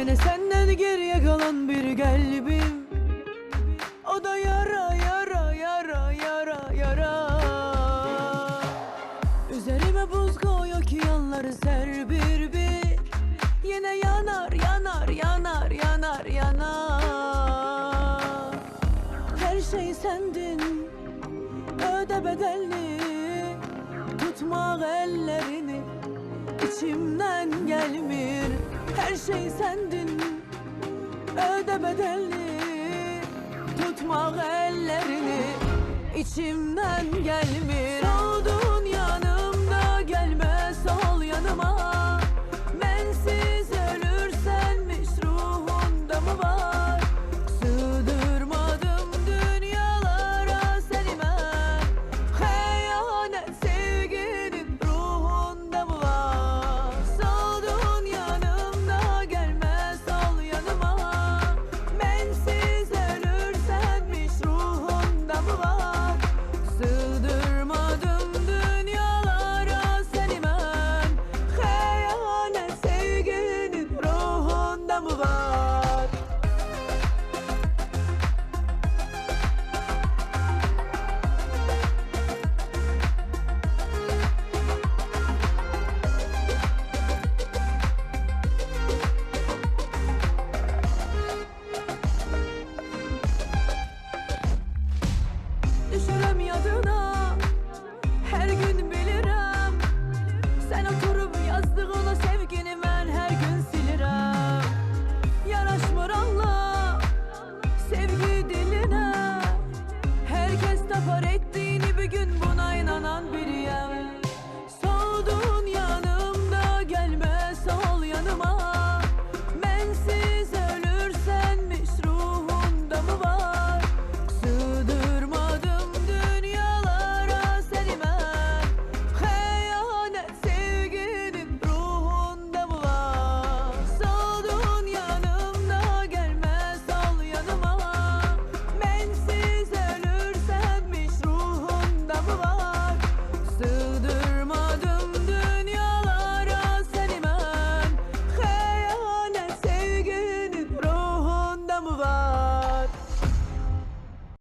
Mene senden geriye kalan bir kalbim O da yara yara yara yara yara. Üzerime buz koyuyor ki yanları ser bir bir. Yine yanar yanar yanar yanar yanar. Her şey sendin öde bedelini. Tutmak ellerini içimden gelmir Her şey sendin. Öde bedelini. Tutmak ellerini. İçimden gelmir ruhunda mı var? Düşürem yadına Her gün